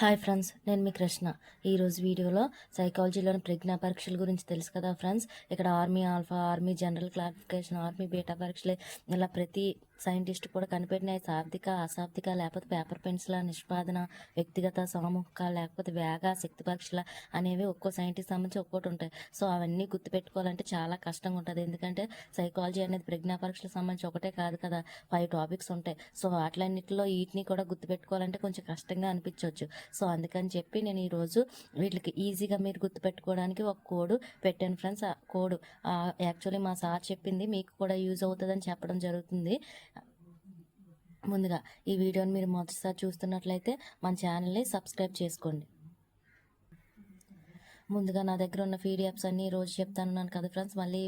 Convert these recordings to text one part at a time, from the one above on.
Hi friends నేను మీ కృష్ణ. ఈరోజు వీడియోలో సైకాలజీలోని ప్రజ్ఞా పరీక్షల గురించి తెలుసు కదా ఫ్రెండ్స్. ఇక్కడ army alpha army general clarification army beta పరీక్షలు ఇలా ప్రతి సైంటిస్ట్ కూడా కనిపెట్టినాయి. శాబ్దిక అశాబ్దిక లేకపోతే పేపర్ పెన్సిల్ నిష్పాదన వ్యక్తిగత సామూహిక లేకపోతే వేగ శక్తి పరీక్షల అనేవి ఒక్కో సైంటిస్ట్ సంబంధించి ఒక్కోటి ఉంటాయి. సో అవన్నీ గుర్తుపెట్టుకోవాలంటే చాలా కష్టంగా ఉంటుంది. ఎందుకంటే సైకాలజీ అనేది ప్రజ్ఞా పరీక్షలకు సంబంధించి ఒకటే కాదు కదా ఫైవ్ టాపిక్స్ ఉంటాయి. సో వాటిలన్నిటిలో వీటిని కూడా గుర్తుపెట్టుకోవాలంటే కొంచెం కష్టంగా అనిపించవచ్చు సో అందుకని చెప్పి నేను ఈరోజు వీటికి ఈజీగా మీరు గుర్తుపెట్టుకోవడానికి ఒక కోడ్ పెట్టాను ఫ్రెండ్స్. ఆ కోడ్ యాక్చువల్లీ మా సార్ చెప్పింది మీకు కూడా యూజ్ అవుతుందని చెప్పడం జరుగుతుంది. ముందుగా ఈ వీడియోని మీరు మొదటిసారి చూస్తున్నట్లయితే మన ఛానల్ని సబ్స్క్రైబ్ చేసుకోండి. ముందుగా నా దగ్గర ఉన్న పీడిఎఫ్స్ అన్ని రోజు చెప్తాను కదా ఫ్రెండ్స్. మళ్ళీ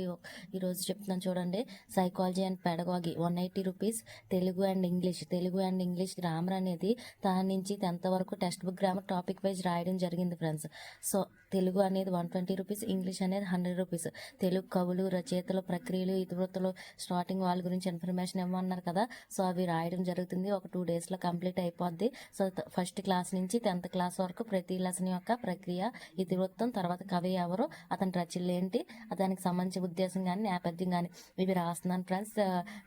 ఈరోజు చెప్తున్నాను చూడండి. Psychology and pedagogy one eighty rupees Telugu and English. Telugu and English grammar అనేది దాని నుంచి టెన్త్ వరకు text book grammar topic wise రాయడం జరిగింది ఫ్రెండ్స్. సో తెలుగు అనేది వన్ ట్వంటీ రూపీస్ ఇంగ్లీష్ అనేది హండ్రెడ్ రూపీస్. తెలుగు కవులు రచయితలు ప్రక్రియలు ఇతివృత్తులు స్టార్టింగ్ వాళ్ళ గురించి ఇన్ఫర్మేషన్ ఇవ్వమన్నారు కదా. సో అవి రాయడం జరుగుతుంది. ఒక టూ డేస్లో కంప్లీట్ అయిపోద్ది. సో ఫస్ట్ క్లాస్ నుంచి టెన్త్ క్లాస్ వరకు ప్రతి లెసన్ యొక్క ప్రక్రియ ఇతివృత్తం తర్వాత కవి ఎవరు అతని రచనలు ఏంటి దానికి సంబంధించిన ఉద్దేశం కానీ నేపథ్యం కానీ ఇవి రాస్తున్నాను ఫ్రెండ్స్.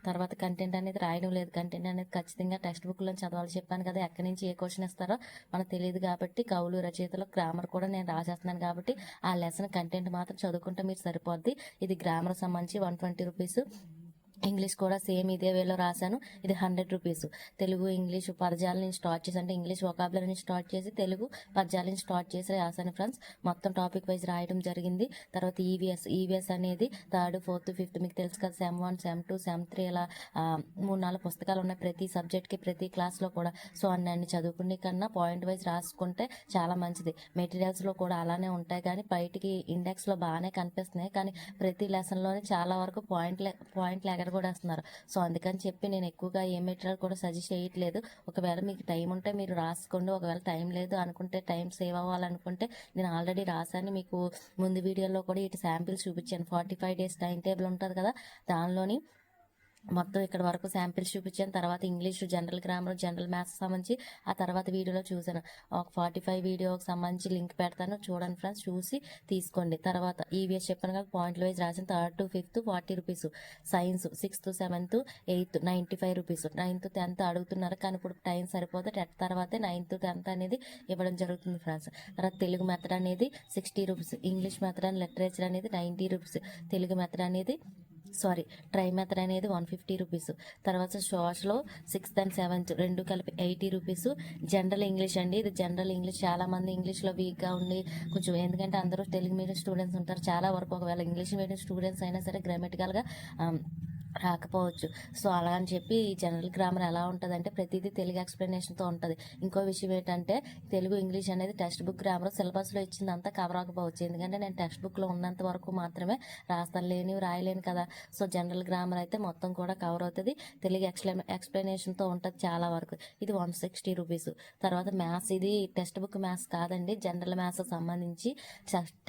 తర్వాత కంటెంట్ అనేది రాయడం లేదు. కంటెంట్ అనేది ఖచ్చితంగా టెక్స్ట్ బుక్లో చదవాలి. చెప్పాను కదా ఎక్కడి నుంచి ఏ క్వశ్చన్ ఇస్తారో మనకు తెలియదు కాబట్టి కవులు రచయితలు గ్రామర్ కూడా నేను రాసేస్తున్నాను. కాబట్టి ఆ లెసన్ కంటెంట్ మాత్రం చదువుకుంటే మీరు సరిపోద్ది. ఇది గ్రామర్ సంబంధించి వన్ ట్వంటీ రూపీస్. ఇంగ్లీష్ కూడా సేమ్ ఇదే వేలో రాశాను. ఇది హండ్రెడ్ రూపీస్. తెలుగు ఇంగ్లీష్ పదజాల నుంచి స్టార్ట్ చేసి అంటే ఇంగ్లీష్ వొకాబులరీ నుంచి స్టార్ట్ చేసి తెలుగు పదజాల నుంచి స్టార్ట్ చేసి రాశాను ఫ్రెండ్స్. మొత్తం టాపిక్ వైజ్ రాయడం జరిగింది. తర్వాత ఈవీఎస్ ఈవీఎస్ అనేది థర్డ్ ఫోర్త్ ఫిఫ్త్ మీకు తెలుసు కదా sem one sem two sem three ఇలా మూడు నాలుగు పుస్తకాలు ఉన్నాయి ప్రతి సబ్జెక్ట్కి ప్రతి క్లాస్లో కూడా. సో అన్ని చదువుకునే కన్నా పాయింట్ వైజ్ రాసుకుంటే చాలా మంచిది. మెటీరియల్స్లో కూడా అలానే ఉంటాయి కానీ బయటికి ఇండెక్స్లో బాగానే కనిపిస్తున్నాయి. కానీ ప్రతి లెసన్లోనే చాలా వరకు పాయింట్ పాయింట్ లేక కూడా వస్తున్నారు. సో అందుకని చెప్పి నేను ఎక్కువగా ఏ మెటీరియల్ కూడా సజెస్ట్ చేయట్లేదు. ఒకవేళ మీకు టైం ఉంటే మీరు రాసుకోండి. ఒకవేళ టైం లేదు అనుకుంటే టైం సేవ్ అవ్వాలనుకుంటే నేను ఆల్రెడీ రాశాను. మీకు ముందు వీడియోలో కూడా ఇటు శాంపిల్స్ చూపించాను. Forty five days time table ఉంటుంది కదా దానిలోని మొత్తం ఇక్కడ వరకు శాంపిల్స్ చూపించాను. తర్వాత English general grammar general maths సంబంధించి ఆ తర్వాత వీడియోలో చూసాను ఒక ఫార్టీ ఫైవ్ వీడియోకి సంబంధించి లింక్ పెడతాను. చూడండి ఫ్రెండ్స్ చూసి తీసుకోండి. తర్వాత ఈవీఎస్ చెప్పాను కదా పాయింట్ వైజ్ రాసిన third to fifth forty rupees. Science sixth seventh eighth ninety five rupees. Ninth tenth అడుగుతున్నారు కానీ ఇప్పుడు టైం సరిపోతే టెన్త్ తర్వాతే నైన్త్ టెన్త్ అనేది ఇవ్వడం జరుగుతుంది ఫ్రెండ్స్. తర్వాత తెలుగు మెథడ్ అనేది sixty rupees. English method and literature అనేది నైంటీ రూపీస్. తెలుగు మెథడ్ అనేది సారీ ట్రై మెథడ్ అనేది వన్ ఫిఫ్టీ రూపీస్. తర్వాత సోషలో సిక్స్త్ అండ్ సెవెంత్ రెండు కలిపి ఎయిటీ రూపీస్. జనరల్ ఇంగ్లీష్ అండి. ఇది జనరల్ ఇంగ్లీష్. చాలామంది ఇంగ్లీష్లో వీక్గా ఉండి కొంచెం ఎందుకంటే అందరూ తెలుగు మీడియం స్టూడెంట్స్ ఉంటారు. చాలా వరకు ఒకవేళ ఇంగ్లీష్ మీడియం స్టూడెంట్స్ అయినా సరే గ్రామటికల్గా రాకపోవచ్చు. సో అలా అని చెప్పి ఈ జనరల్ గ్రామర్ ఎలా ఉంటుంది అంటే ప్రతిదీ తెలుగు ఎక్స్ప్లెనేషన్తో ఉంటుంది. ఇంకో విషయం ఏంటంటే తెలుగు ఇంగ్లీష్ అనేది టెక్స్ట్ బుక్ గ్రామర్ సిలబస్లో ఇచ్చిందంతా కవర్ అవ్వకపోవచ్చు. ఎందుకంటే నేను టెక్స్ట్ బుక్లో ఉన్నంత వరకు మాత్రమే రాస్తాను లేనివి రాయలేను కదా. సో జనరల్ గ్రామర్ అయితే మొత్తం కూడా కవర్ అవుతుంది. తెలుగు ఎక్స్ప్లె ఎక్స్ప్లెనేషన్తో ఉంటుంది చాలా వరకు. ఇది వన్ సిక్స్టీ రూపీస్. తర్వాత మ్యాథ్స్ ఇది టెక్స్ట్ బుక్ మ్యాథ్స్ కాదండి. జనరల్ మ్యాథ్స్ సంబంధించి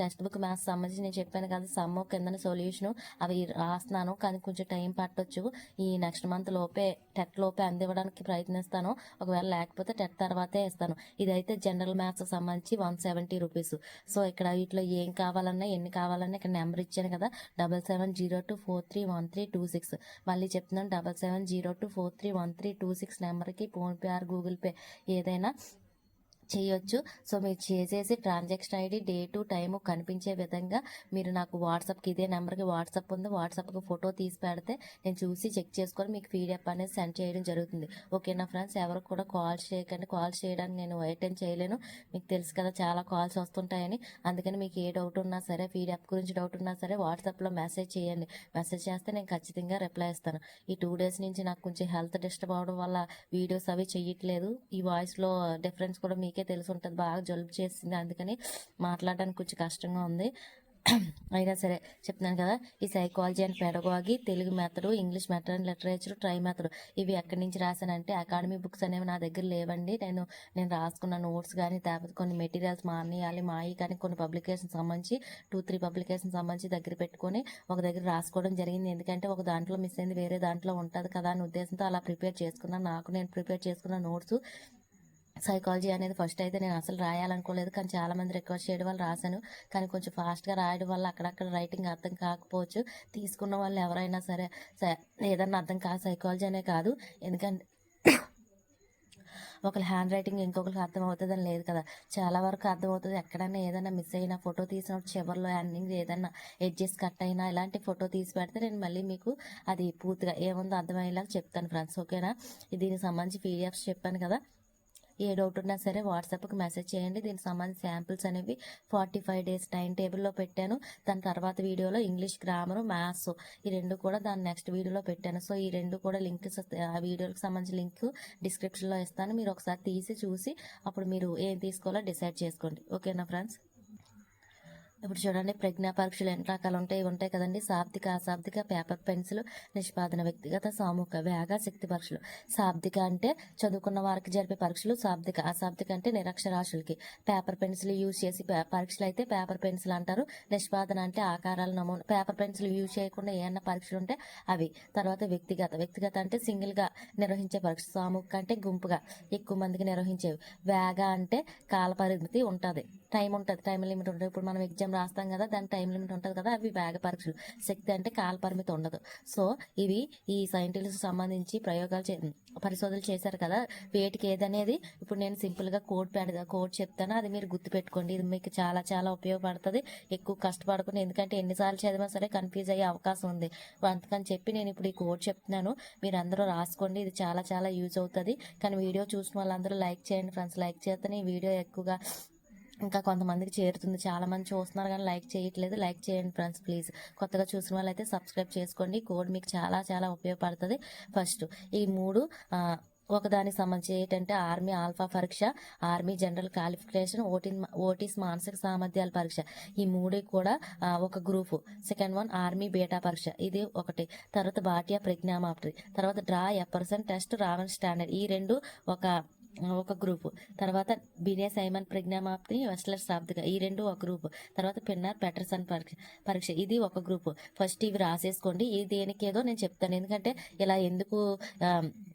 టెక్స్ట్ బుక్ మ్యాథ్స్ సంబంధించి నేను చెప్పాను కదా సమ్ కింద సొల్యూషన్ అవి రాస్తున్నాను. కానీ కొంచెం టైం పట్టొచ్చు? ఈ నెక్స్ట్ మంత్ లోపే టెట్ లోపే అందివ్వడానికి ప్రయత్నిస్తాను. ఒకవేళ లేకపోతే టెట్ తర్వాతే ఇస్తాను. ఇదైతే జనరల్ మ్యాథ్స్ సంబంధించి వన్ సెవెంటీ రూపీస్. సో ఇక్కడ వీటిలో ఏం కావాలన్నా ఎన్ని కావాలన్నా ఇక్కడ నెంబర్ ఇచ్చాను కదా. Double seven zero two four three one three two six. మళ్ళీ చెప్తున్నాను double seven zero two four three one three two six నెంబర్కి ఫోన్పే ఆర్ గూగుల్ పే. ఏదైనా చేయొచ్చు. సో మీరు చేసేసి ట్రాన్సాక్షన్ ఐడి డేటు టైము కనిపించే విధంగా మీరు నాకు వాట్సాప్కి ఇదే నెంబర్కి వాట్సాప్ ఉంది. వాట్సాప్కి ఫోటో తీసి పెడితే నేను చూసి చెక్ చేసుకొని మీకు పీడిఎఫ్ అనేది సెండ్ చేయడం జరుగుతుంది. ఓకేనా ఫ్రెండ్స్? ఎవరికి కూడా కాల్స్ చేయకండి. కాల్స్ చేయడానికి నేను అటెండ్ చేయలేను. మీకు తెలుసు కదా చాలా కాల్స్ వస్తుంటాయని. అందుకని మీకు ఏ డౌట్ ఉన్నా సరే పీడిఎఫ్ గురించి డౌట్ ఉన్నా సరే వాట్సాప్లో మెసేజ్ చేయండి. మెసేజ్ చేస్తే నేను ఖచ్చితంగా రిప్లై ఇస్తాను. ఈ టూ డేస్ నుంచి నాకు కొంచెం హెల్త్ డిస్టర్బ్ అవడం వల్ల వీడియోస్ అవి చేయట్లేదు. ఈ వాయిస్లో డిఫరెన్స్ కూడా మీకు మీకే తెలిసి ఉంటుంది బాగా జలుబు చేసింది అందుకని మాట్లాడడానికి కొంచెం కష్టంగా ఉంది. అయినా సరే చెప్తున్నాను కదా ఈ psychology and pedagogy Telugu method English method and literature tri method ఇవి ఎక్కడి నుంచి రాశానంటే అకాడమీ బుక్స్ అనేవి నా దగ్గర లేవండి. నేను నేను రాసుకున్న నోట్స్ కానీ లేకపోతే కొన్ని మెటీరియల్స్ మా అన్నయ్యాలి మాయి కానీ కొన్ని పబ్లికేషన్ సంబంధించి టూ త్రీ పబ్లికేషన్ సంబంధించి దగ్గర పెట్టుకొని ఒక దగ్గర రాసుకోవడం జరిగింది. ఎందుకంటే ఒక దాంట్లో మిస్ అయింది వేరే దాంట్లో ఉంటుంది కదా అనే ఉద్దేశంతో అలా ప్రిపేర్ చేసుకున్నాను. నాకు నేను ప్రిపేర్ చేసుకున్న నోట్స్ సైకాలజీ అనేది ఫస్ట్ అయితే నేను అసలు రాయాలనుకోలేదు. కానీ చాలా మంది రిక్వెస్ట్ చేయడం వల్ల రాశాను. కానీ కొంచెం ఫాస్ట్గా రాయడం వల్ల అక్కడక్కడ రైటింగ్ అర్థం కాకపోవచ్చు. తీసుకున్న వాళ్ళు ఎవరైనా సరే స- ఏదన్నా అర్థం కాదు సైకాలజీ అనే కాదు. ఎందుకంటే ఒకరి హ్యాండ్ రైటింగ్ ఇంకొకరికి అర్థం అవుతుందని లేదు కదా. చాలా వరకు అర్థం అవుతుంది. ఎక్కడైనా ఏదైనా మిస్ అయినా ఫోటో తీసినప్పుడు చివరిలో ఎండింగ్ ఏదైనా ఎడ్జెస్ కట్ అయినా ఇలాంటి ఫోటో తీసి పెడితే నేను మళ్ళీ మీకు అది పూర్తిగా ఏముందో అర్థమయ్యేలాగా చెప్తాను ఫ్రెండ్స్ ఓకేనా దీనికి సంబంధించి పీడిఎఫ్స్ చెప్పాను కదా. ఏ డౌట్ ఉన్నా సరే వాట్సాప్కి మెసేజ్ చేయండి. దీనికి సంబంధించి శాంపిల్స్ అనేవి ఫార్టీ ఫైవ్ డేస్ టైం టేబుల్లో పెట్టాను. దాని తర్వాత వీడియోలో ఇంగ్లీష్ గ్రామర్ మ్యాథ్స్ ఈ రెండు కూడా దాని నెక్స్ట్ వీడియోలో పెట్టాను. సో ఈ రెండు కూడా లింక్స్ ఆ వీడియోకి సంబంధించిన లింక్ డిస్క్రిప్షన్లో ఇస్తాను. మీరు ఒకసారి తీసి చూసి అప్పుడు మీరు ఏం తీసుకోవాలో డిసైడ్ చేసుకోండి. ఓకేనా ఫ్రెండ్స్? ఇప్పుడు చూడండి ప్రజ్ఞా పరీక్షలు ఎన్ని రకాలు ఉంటాయి? ఉంటాయి కదండి. శాబ్దిక అశాబ్దిక పేపర్ పెన్సిల్ నిష్పాదన వ్యక్తిగత సామూహిక వేగ శక్తి పరీక్షలు. శాబ్దిక అంటే చదువుకున్న వారికి జరిపే పరీక్షలు. శాబ్దిక అశాబ్దిక అంటే నిరక్షరాస్యులకి. పేపర్ పెన్సిల్ యూజ్ చేసి పే- పరీక్షలు అయితే పేపర్ పెన్సిల్ అంటారు. నిష్పాదన అంటే ఆకారాలు నమూనా పేపర్ పెన్సిల్ యూజ్ చేయకుండా ఏమన్నా పరీక్షలు ఉంటే అవి. తర్వాత వ్యక్తిగత వ్యక్తిగత అంటే సింగిల్గా నిర్వహించే పరీక్ష సామూహిక అంటే గుంపుగా ఎక్కువ మందికి నిర్వహించేవి. వేగ అంటే కాల పరిమితి ఉంటుంది. టైం ఉంటుంది టైం లిమిట్ ఉంటుంది. ఇప్పుడు మనం ఎగ్జామ్ రాస్తాం కదా దాని టైం లిమిట్ ఉంటుంది కదా అవి వేగ పరీక్షలు. శక్తి అంటే కాల పరిమితి ఉండదు. సో ఇవి ఈ సైంటిస్ట్ సంబంధించి ప్రయోగాలు చే పరిశోధనలు చేశారు కదా వేటికి ఏదనేది ఇప్పుడు నేను సింపుల్గా కోడ్ పెడదా కోడ్ చెప్తాను అది మీరు గుర్తుపెట్టుకోండి. ఇది మీకు చాలా చాలా ఉపయోగపడుతుంది. ఎక్కువ కష్టపడకుండా ఎందుకంటే ఎన్నిసార్లు చదివినా సరే కన్ఫ్యూజ్ అయ్యే అవకాశం ఉంది. అందుకని చెప్పి నేను ఇప్పుడు ఈ కోడ్ చెప్తున్నాను. మీరు అందరూ రాసుకోండి ఇది చాలా చాలా యూజ్ అవుతుంది. కానీ వీడియో చూసిన వాళ్ళందరూ లైక్ చేయండి ఫ్రెండ్స్ లైక్ చేస్తేనే ఈ వీడియో ఎక్కువగా ఇంకా కొంతమందికి చేరుతుంది. చాలా మంది చూస్తున్నారు కానీ లైక్ చేయట్లేదు. లైక్ చేయండి ఫ్రెండ్స్ ప్లీజ్. కొత్తగా చూసిన వాళ్ళైతే సబ్స్క్రైబ్ చేసుకోండి. కోడ్ మీకు చాలా చాలా ఉపయోగపడుతుంది. ఫస్ట్ ఈ మూడు ఒకదానికి సంబంధించి ఏంటంటే ఆర్మీ ఆల్ఫా పరీక్ష ఆర్మీ జనరల్ క్వాలిఫికేషన్ ఓటీ ఓటీస్ మానసిక సామర్థ్యాల పరీక్ష. ఈ మూడు కూడా ఒక group. Second one army beta పరీక్ష. ఇది ఒకటి. తర్వాత భాటియా ప్రజ్ఞామాప్టరీ తర్వాత draw a person test Raven standard. ఈ రెండు ఒక ఒక గ్రూపు. తర్వాత బినే సైమన్ ప్రజ్ఞామాప్తి వెస్ట్లర్ శాబ్దిక ఈ రెండు ఒక గ్రూపు. తర్వాత పిన్నర్ పెటర్సన్ పరీక్ష పరీక్ష. ఇది ఒక గ్రూపు. ఫస్ట్ ఇవి రాసేసుకోండి. ఇది దేనికి ఏదో నేను చెప్తాను. ఎందుకంటే ఇలా ఎందుకు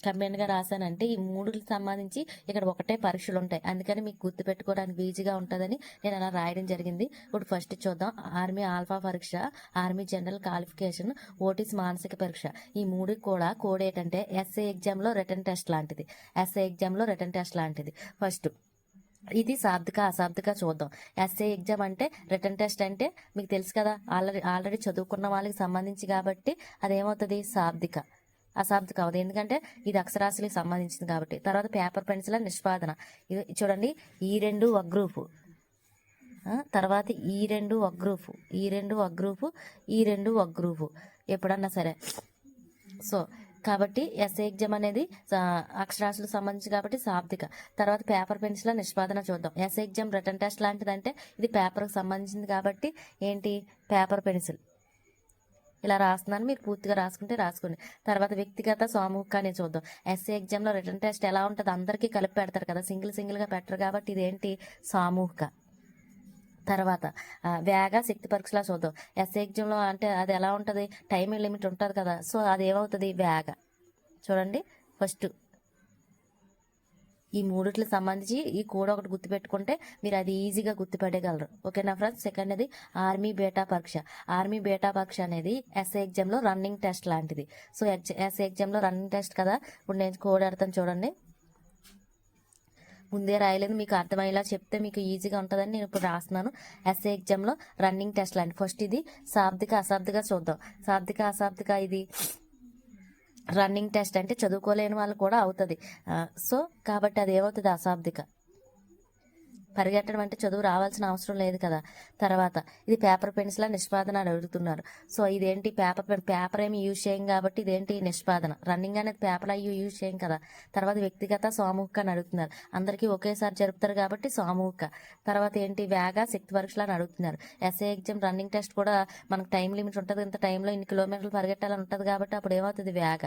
కంబైన్గా రాశానంటే ఈ మూడు సంబంధించి ఇక్కడ ఒకటే పరీక్షలు ఉంటాయి. అందుకని మీకు గుర్తు పెట్టుకోవడానికి ఈజీగా ఉంటుందని నేను అలా రాయడం జరిగింది. ఇప్పుడు ఫస్ట్ చూద్దాం. ఆర్మీ ఆల్ఫా పరీక్ష ఆర్మీ జనరల్ క్వాలిఫికేషన్ ఓటీస్ మానసిక పరీక్ష. ఈ మూడు కూడా కోడ్ ఏంటంటే ఎస్ఏ ఎగ్జామ్లో రిటర్న్ టెస్ట్ లాంటిది. ఎస్ఏ ఎగ్జామ్లో రిటర్న్ టెస్ట్ లాంటిది. ఫస్ట్ ఇది శాబ్దిక అశాబ్దిక చూద్దాం. ఎస్ఏ ఎగ్జామ్ అంటే రిటర్న్ టెస్ట్ అంటే మీకు తెలుసు కదా ఆల్రెడీ ఆల్రెడీ చదువుకున్న వాళ్ళకి సంబంధించి కాబట్టి అదేమవుతుంది? శాబ్దిక అశాబ్దిక అవుతుంది. ఎందుకంటే ఇది అక్షరాస్యులకు సంబంధించింది కాబట్టి. తర్వాత పేపర్ పెన్సిల్ నిష్పాదన. ఇది చూడండి ఈ రెండు ఒక గ్రూపు తర్వాత ఈ రెండు ఒక గ్రూపు ఈ రెండు ఒక గ్రూపు ఈ రెండు ఒక గ్రూపు ఎప్పుడన్నా సరే. సో కాబట్టి ఎస్ఏ ఎగ్జామ్ అనేది ఆ, అక్షరాస్యులకు సంబంధించి కాబట్టి శాబ్దిక తర్వాత పేపర్ పెన్సిల్ నిష్పాదన చూద్దాం. S A exam written test లాంటిదంటే ఇది పేపర్కి సంబంధించింది కాబట్టి ఏంటి? పేపర్ పెన్సిల్ ఇలా రాస్తున్నాను. మీరు పూర్తిగా రాసుకుంటే రాసుకోండి. తర్వాత వ్యక్తిగత సామూహికాన్ని చూద్దాం. ఎస్ఏ ఎగ్జామ్లో రిటర్న్ టెస్ట్ ఎలా ఉంటుంది? అందరికీ కలిపి పెడతారు కదా. సింగిల్ సింగిల్గా పెట్టరు కాబట్టి ఇదేంటి? సామూహిక. తర్వాత వేగ శక్తి పరీక్షలా చూద్దాం ఎస్ఏ ఎగ్జామ్లో అంటే అది ఎలా ఉంటుంది? టైం లిమిట్ ఉంటుంది కదా. సో అది ఏమవుతుంది? వేగ. చూడండి. ఫస్ట్ ఈ మూడిట్లకి సంబంధించి ఈ కోడ్ ఒకటి గుర్తుపెట్టుకుంటే మీరు అది ఈజీగా గుర్తుపెట్టగలరు ఓకేనా ఫ్రెండ్స్ సెకండ్ అది ఆర్మీ బేటా పరీక్ష ఆర్మీ బేటా పరీక్ష అనేది ఎస్ఏ ఎగ్జామ్లో రన్నింగ్ టెస్ట్ లాంటిది. సో ఎస్ఏ ఎగ్జామ్లో రన్నింగ్ టెస్ట్ కదా. ఇప్పుడు నేను కోడ్ ఆడతాను చూడండి. ముందే రాయలేదు. మీకు అర్థమయ్యేలా చెప్తే మీకు ఈజీగా ఉంటుందని నేను ఇప్పుడు రాస్తున్నాను. ఎస్ఏ ఎగ్జామ్లో రన్నింగ్ టెస్ట్ లాంటి ఫస్ట్ ఇది శాబ్దిక అశాబ్దిక చూద్దాం. శాబ్దిక అశాబ్దిక ఇది రన్నింగ్ టెస్ట్ అంటే చదువుకోలేని వాళ్ళు కూడా అవుతుంది. సో కాబట్టి అది ఏమవుతుంది? అశాబ్దిక పరిగెట్టడం అంటే చదువు రావాల్సిన అవసరం లేదు కదా. తర్వాత ఇది పేపర్ పెన్సిల్ నిష్పాదన అని అడుగుతున్నారు. సో ఇదేంటి పేపర్ పెన్ పేపర్ ఏమి యూజ్ చేయం కాబట్టి ఇదేంటి నిష్పాదన? రన్నింగ్ అనేది పేపర్ అయ్యి యూజ్ చేయం కదా. తర్వాత వ్యక్తిగత సామూహిక అని అడుగుతున్నారు. అందరికీ ఒకేసారి జరుపుతారు కాబట్టి సామూహిక. తర్వాత ఏంటి? వేగ శక్తి పరీక్షలు అని అడుగుతున్నారు. ఎస్ఏ ఎగ్జామ్ రన్నింగ్ టెస్ట్ కూడా మనకు టైం లిమిట్ ఉంటుంది. ఇంత టైంలో ఇన్ని కిలోమీటర్లు పరిగెట్టాలని ఉంటుంది కాబట్టి అప్పుడు ఏమవుతుంది? వేగ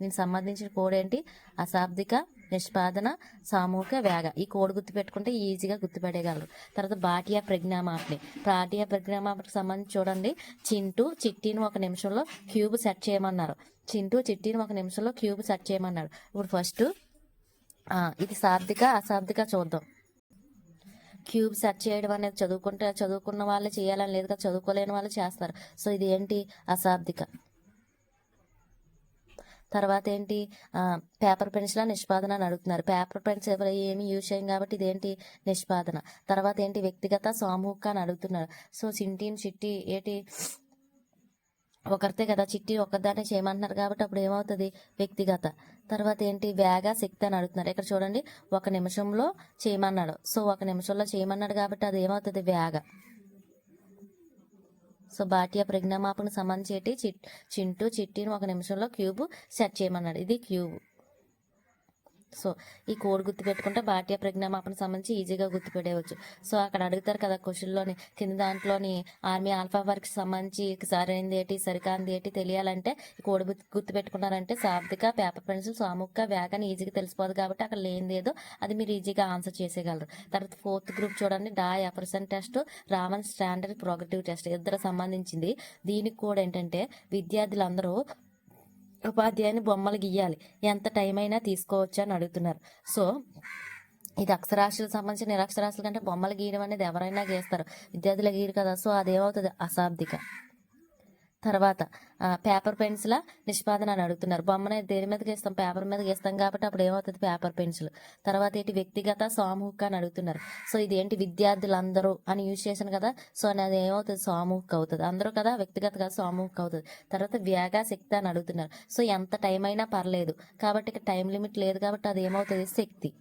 దీనికి సంబంధించిన కోడ్ ఏంటి? అశాబ్దిక నిష్పాదన సామూహిక వేగ. ఈ కోడ్ గుర్తుపెట్టుకుంటే ఈజీగా గుర్తుపెట్టగలరు తర్వాత బాటియా ప్రజ్ఞామాప్ని బాటియా ప్రజ్ఞామాప్కి సంబంధించి చూడండి. చింటూ చిట్టిని ఒక నిమిషంలో క్యూబ్ సెట్ చేయమన్నారు. చింటూ చిట్టిని ఒక నిమిషంలో క్యూబ్ సెట్ చేయమన్నారు. ఇప్పుడు ఫస్ట్ ఇది శాబ్దిక అశాబ్దిక చూద్దాం. క్యూబ్ సెట్ చేయడం అనేది చదువుకుంటే చదువుకున్న వాళ్ళే చేయాలని లేదు కదా చదువుకోలేని వాళ్ళు చేస్తారు. సో ఇది ఏంటి? అశాబ్దిక. తర్వాత ఏంటి పేపర్ పెన్సిల్ నిష్పాదన అని అడుగుతున్నారు. పేపర్ పెన్సిల్ ఎవరు ఏమి యూజ్ చేయం కాబట్టి ఇదేంటి నిష్పాదన. తర్వాత ఏంటి వ్యక్తిగత సామూహిక అని అడుగుతున్నారు. సో సింటీన్ చిట్టి ఏంటి ఒకరితే కదా చిట్టి ఒకరిదాన్ని చేయమంటున్నారు కాబట్టి అప్పుడు ఏమవుతుంది? వ్యక్తిగత. తర్వాత ఏంటి వేగ శక్తి అని అడుగుతున్నారు. ఇక్కడ చూడండి ఒక నిమిషంలో చేయమన్నాడు. సో ఒక నిమిషంలో చేయమన్నాడు కాబట్టి అది ఏమవుతుంది? వేగ. సో బాట్య ప్రజ్ఞామాపణ సంబంధించి చిట్ చింటూ చిట్టిని ఒక నిమిషంలో క్యూబ్ సెట్ చేయమన్నాడు. ఇది క్యూబ్. సో ఈ కోడ్ గుర్తుపెట్టుకుంటే భాట్య ప్రజ్ఞామాపణ సంబంధించి ఈజీగా గుర్తుపెట్టేయవచ్చు సో అక్కడ అడుగుతారు కదా క్వశ్చన్లోని కింద దాంట్లోని ఆర్మీ ఆల్ఫా వర్క్ సంబంధించి సరైనది ఏంటి సరికాంది ఏంటి తెలియాలంటే ఈ కోడ్ గుర్తు పెట్టుకున్నారంటే శాబ్దిక పేపర్ పెన్సిల్ సాముక్క వేగాన్ని ఈజీగా తెలిసిపోదు కాబట్టి అక్కడ లేనిది ఏదో అది మీరు ఈజీగా ఆన్సర్ చేసేయగలరు. తర్వాత ఫోర్త్ గ్రూప్ చూడండి draw a person test Raven standard progressive test. ఇద్దరు సంబంధించింది. దీనికి కూడా ఏంటంటే విద్యార్థులందరూ ఉపాధ్యాయుని బొమ్మలు గీయాలి. ఎంత టైం అయినా తీసుకోవచ్చు అని అడుగుతున్నారు. సో ఇది అక్షరాస్యులకు సంబంధించిన నిరక్షరాస్యుల కంటే బొమ్మలు గీయడం అనేది ఎవరైనా గీస్తారు. విద్యార్థులు గీరు కదా సో అదేమవుతుంది? అశాబ్దిక. తర్వాత ఆ, పేపర్ పెన్సిల్ నిష్పాదన అని అడుగుతున్నారు. బొమ్మని దేని మీద గీస్తాం? పేపర్ మీద గీస్తాం కాబట్టి అప్పుడు ఏమవుతుంది? Paper pencil. తర్వాత ఏంటి? వ్యక్తిగత సామూహిక అని అడుగుతున్నారు. సో ఇది ఏంటి విద్యార్థులందరూ అని యూజ్ చేశాను కదా. సో అది ఏమవుతుంది? సామూహిక అవుతుంది. అందరూ కదా వ్యక్తిగత కదా సామూహిక అవుతుంది. తర్వాత వ్యాగా శక్తి అని అడుగుతున్నారు. సో ఎంత టైం అయినా పర్లేదు. కాబట్టి ఇక టైం లిమిట్ లేదు కాబట్టి అది ఏమవుతుంది? శక్తి.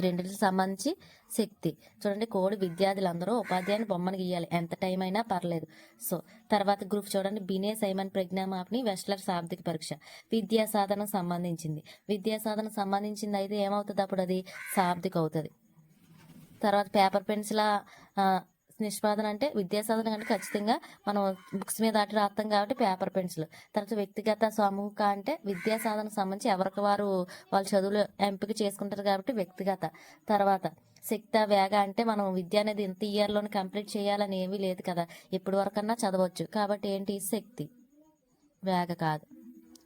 రెండింటికి సంబంధించి శక్తి. చూడండి కోడి విద్యార్థులందరూ ఉపాధ్యాయుని బొమ్మను గీయాలి. ఎంత టైం అయినా పర్లేదు. సో తర్వాత గ్రూప్ చూడండి. బినే సైమన్ ప్రజ్ఞామాప్ని వెస్ట్లర్ శాబ్దిక పరీక్ష. విద్యా సాధన సంబంధించింది. విద్యా సాధన సంబంధించింది అయితే ఏమవుతుంది అప్పుడు అది? శాబ్దిక అవుతుంది. తర్వాత పేపర్ పెన్సిల్ నిష్పాదన అంటే విద్యా సాధన అంటే ఖచ్చితంగా మనం బుక్స్ మీద అటు రాస్తాం కాబట్టి పేపర్ పెన్సిల్. తర్వాత వ్యక్తిగత సామూహిక అంటే విద్యా సాధన సంబంధించి ఎవరికి వారు వాళ్ళ చదువులు ఎంపిక చేసుకుంటారు కాబట్టి వ్యక్తిగత. తర్వాత శక్త వేగ అంటే మనం విద్య అనేది ఇంత ఇయర్లోనే కంప్లీట్ చేయాలని ఏమీ లేదు కదా. ఇప్పటి వరకన్నా చదవచ్చు. కాబట్టి ఏంటి? శక్తి. వేగ కాదు.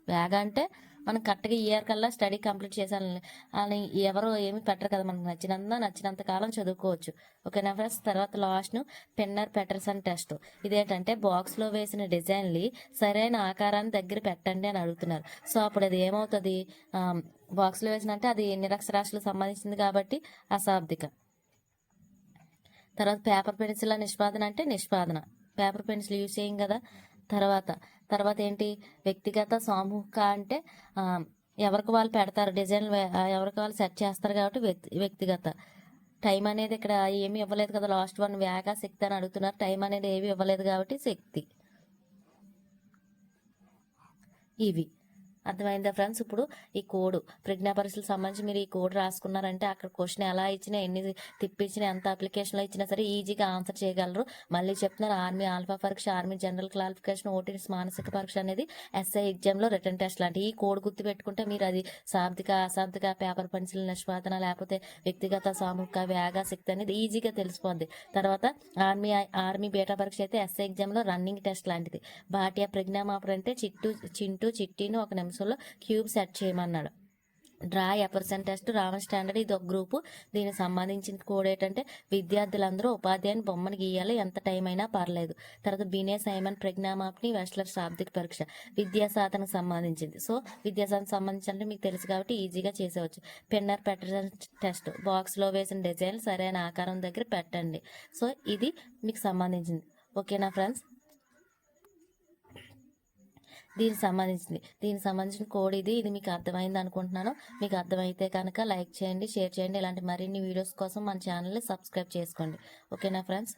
వేగ అంటే మనం కరెక్ట్గా ఇయర్ కల్లా స్టడీ కంప్లీట్ చేసాలని అని ఎవరు ఏమి పెట్టరు కదా మనకు నచ్చినంత నచ్చినంత కాలం చదువుకోవచ్చు. ఓకేనా ఫ్రెండ్స్? తర్వాత లాస్ట్ను పెన్నర్ పెటర్సన్ టెస్ట్. ఇదేంటంటే బాక్స్లో వేసిన డిజైన్లు సరైన ఆకారాన్ని దగ్గర పెట్టండి అని అడుగుతున్నారు. సో అప్పుడు అది ఏమవుతుంది? బాక్స్లో వేసినంటే అది నిరక్షరాశులకు సంబంధించింది కాబట్టి అశాబ్దిక. తర్వాత పేపర్ పెన్సిల్ నిష్పాదన అంటే నిష్పాదన. పేపర్ పెన్సిల్ యూజ్ చేయం కదా. తర్వాత తర్వాత ఏంటి వ్యక్తిగత సామూహిక అంటే ఎవరికి వాళ్ళు పెడతారు డిజైన్లు ఎవరికి వాళ్ళు సెట్ చేస్తారు కాబట్టి వ్యక్తి వ్యక్తిగత. టైం అనేది ఇక్కడ ఏమి ఇవ్వలేదు కదా లాస్ట్ వన్ వేగ శక్తి అని అడుగుతున్నారు. టైం అనేది ఏమీ ఇవ్వలేదు కాబట్టి శక్తి. ఇవి. అర్థమైందా ఫ్రెండ్స్? ఇప్పుడు ఈ కోడ్ ప్రజ్ఞా పరీక్షలకు సంబంధించి మీరు ఈ కోడ్ రాసుకున్నారంటే అక్కడ క్వశ్చన్ ఎలా ఇచ్చినా ఎన్ని తిప్పించినా ఎంత అప్లికేషన్లో ఇచ్చినా సరే ఈజీగా ఆన్సర్ చేయగలరు. మళ్ళీ చెప్తున్నారు ఆర్మీ ఆల్ఫా పరీక్ష ఆర్మీ జనరల్ క్వాలిఫికేషన్ ఓటీఎస్ మానసిక పరీక్ష అనేది ఎస్ఐ ఎగ్జామ్లో రిటర్న్ టెస్ట్ లాంటి. ఈ కోడ్ గుర్తు పెట్టుకుంటే మీరు అది శాబ్దిక అశాబ్దిక పేపర్ పెన్సిల్ నిష్పాదన లేకపోతే వ్యక్తిగత సామూహిక వేగ శక్తి అనేది ఈజీగా తెలిసిపోద్ది. తర్వాత ఆర్మీ ఆర్మీ బేటా పరీక్ష అయితే ఎస్ఐ ఎగ్జామ్లో రన్నింగ్ టెస్ట్ లాంటిది. భాటియా ప్రజ్ఞామాపర్ అంటే చిట్టు చింటూ చిట్టిని ఒక నిమిషం నిమిషంలో క్యూబ్ సెట్ చేయమన్నాడు. Draw a person test Raven standard ఇది ఒక గ్రూపు. దీనికి సంబంధించిన కోడ్ ఏంటంటే విద్యార్థులందరూ ఉపాధ్యాయుని బొమ్మను గీయాలి ఎంత టైం అయినా పర్లేదు. తర్వాత బినే సైమన్ ప్రజ్ఞామాప్ని వెస్ట్లర్ శాబ్దిక పరీక్ష విద్యా సాధనకు సంబంధించింది. సో విద్యా సాధనకు సంబంధించి మీకు తెలుసు కాబట్టి ఈజీగా చేసేవచ్చు. పిన్నర్ పెట్టడం టెస్ట్ బాక్స్లో వేసిన డిజైన్ సరైన ఆకారం దగ్గర పెట్టండి. సో ఇది మీకు సంబంధించింది. ఓకేనా ఫ్రెండ్స్? దీనికి సంబంధించింది దీనికి సంబంధించిన కోడ్ ఇది ఇది మీకు అర్థమైంది అనుకుంటున్నాను. మీకు అర్థమైతే కనుక లైక్ చేయండి షేర్ చేయండి. ఇలాంటి మరిన్ని వీడియోస్ కోసం మన ఛానల్ని సబ్స్క్రైబ్ చేసుకోండి. ఓకేనా ఫ్రెండ్స్?